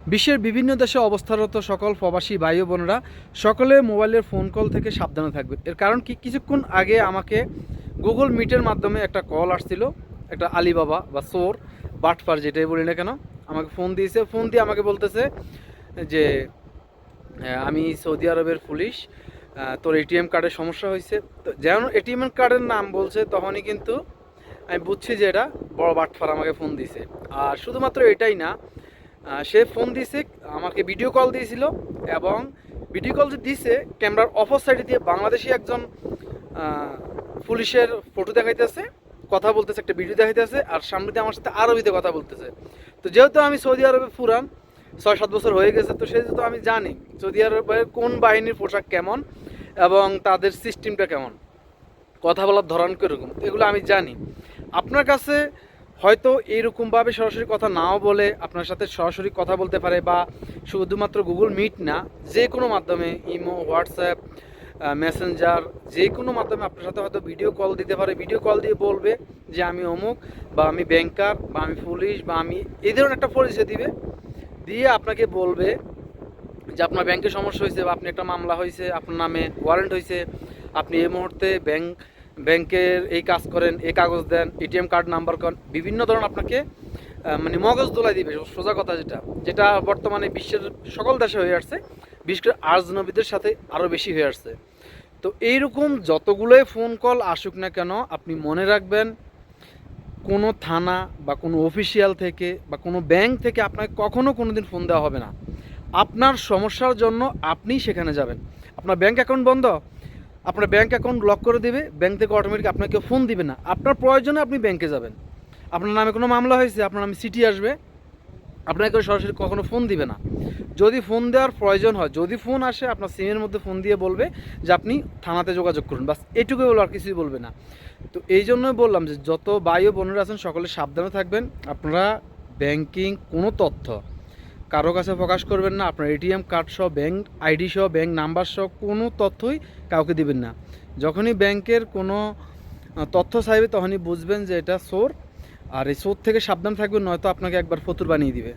বিশ্বের বিভিন্ন দেশে অবস্থারত সকল প্রবাসী ভাই বোনেরা সকলে মোবাইলের ফোন কল থেকে সাবধানে থাকবেন। এর কারণ কি? কিছুক্ষণ আগে আমাকে গুগল মিটের মাধ্যমে একটা কল আসছিল, একটা আলিবাবা বা সোর বাটফার যেটাই বলি না কেন, আমাকে ফোন দিয়েছে। ফোন দিয়ে আমাকে বলতেছে যে আমি সৌদি আরবের পুলিশ তোর এটিএম কার্ডের সমস্যা হয়েছে। তো যেমন এটিএম কার্ডের নাম বলছে, তখনই কিন্তু আমি বুঝছি যে এটা বড় বাটফার আমাকে ফোন দিয়েছে। আর শুধুমাত্র এটাই না সে ফোন দিয়েছে, আমাকে ভিডিও কল দিয়েছিল এবং ভিডিও কল যে দিছে ক্যামেরার অপর সাইডে দিয়ে বাংলাদেশি একজন পুলিশের ফটো দেখাইতেছে কথা বলতেছে, একটা ভিডিও দেখাইতেছে আর সামনে দিয়ে আমার সাথে আরবিতে কথা বলতেছে। তো যেহেতু আমি সৌদি আরবে ফুরান, ছয় সাত বছর হয়ে গেছে, তো সেহেতু আমি জানি সৌদি আরবের কোন বাহিনীর পোশাক কেমন এবং তাদের সিস্টেমটা কেমন, কথা বলার ধরন কীরকম, এগুলো আমি জানি। আপনার কাছে হয়তো এইরকমভাবে সরাসরি কথা নাও বলে আপনার সাথে সরাসরি কথা বলতে পারে বা শুধুমাত্র গুগল মিট না, যে কোনো মাধ্যমে, ইমো, হোয়াটসঅ্যাপ মেসেঞ্জার যে কোনো মাধ্যমে আপনার সাথে হয়তো ভিডিও কল দিতে পারে। ভিডিও কল দিয়ে বলবে যে, আমি অমুক বা আমি ব্যাংকার বা আমি পুলিশ বা আমি এই ধরনের একটা পরিচয় দিবে। দিয়ে আপনাকে বলবে যে, আপনার ব্যাংকে সমস্যা হয়েছে বা আপনি একটা মামলা হয়েছে, আপনার নামে ওয়ারেন্ট হয়েছে। আপনি এই মুহূর্তে ব্যাংক ব্যাংকের এই কাজ করেন, এই কাগজ দেন, এটিএম কার্ড নাম্বার করেন, বিভিন্ন ধরনের আপনাকে মানে মগজ দোলাই দিবে সোজা কথা যেটা। যেটা বর্তমানে বিশ্বের সকল দেশে হয়ে আসছে, বিশেষ করে আর্জনবীদের সাথে আরও বেশি হয়ে আসছে। তো এইরকম যতগুলোই ফোন কল আসুক না কেন, আপনি মনে রাখবেন, কোনো থানা বা কোনো অফিসিয়াল থেকে বা কোনো ব্যাংক থেকে আপনাকে কখনও কোনো দিন ফোন দেওয়া হবে না। আপনার সমস্যার জন্য আপনিই সেখানে যাবেন। আপনার ব্যাংক অ্যাকাউন্ট বন্ধ আপনার ব্যাঙ্ক অ্যাকাউন্ট লক করে দিবে ব্যাঙ্ক থেকে অটোমেটিক আপনাকে ফোন দিবে না। আপনার প্রয়োজনে আপনি ব্যাংকে যাবেন। আপনার নামে কোনো মামলা হয়েছে, আপনার নামে সিটি আসবে, আপনাকে সরাসরি কখনো ফোন দিবে না। যদি ফোন দেওয়ার প্রয়োজন হয়, যদি ফোন আসে, আপনার সিমের মধ্যে ফোন দিয়ে বলবে যে আপনি থানাতে যোগাযোগ করুন। বাস, এটুকুই বলব আর কিছুই বলবে না। তো এই জন্যই বললাম যে, যত ভাই ও বোনেরা আছেন, সকলে সাবধানে থাকবেন। আপনারা ব্যাংকিং কোনো তথ্য কারও কাছে প্রকাশ করবেন না, আপনার এটিএম কার্ড সহ ব্যাঙ্ক আইডি সহ ব্যাঙ্ক নাম্বার সহ কোনো তথ্যই কাউকে দিবেন না। যখনই ব্যাংকের কোনো তথ্য চাইবে তখনই বুঝবেন যে এটা সোর, আর এই সোর থেকে সাবধান থাকবেন, নয়তো আপনাকে একবার ফতুর বানিয়ে দিবে।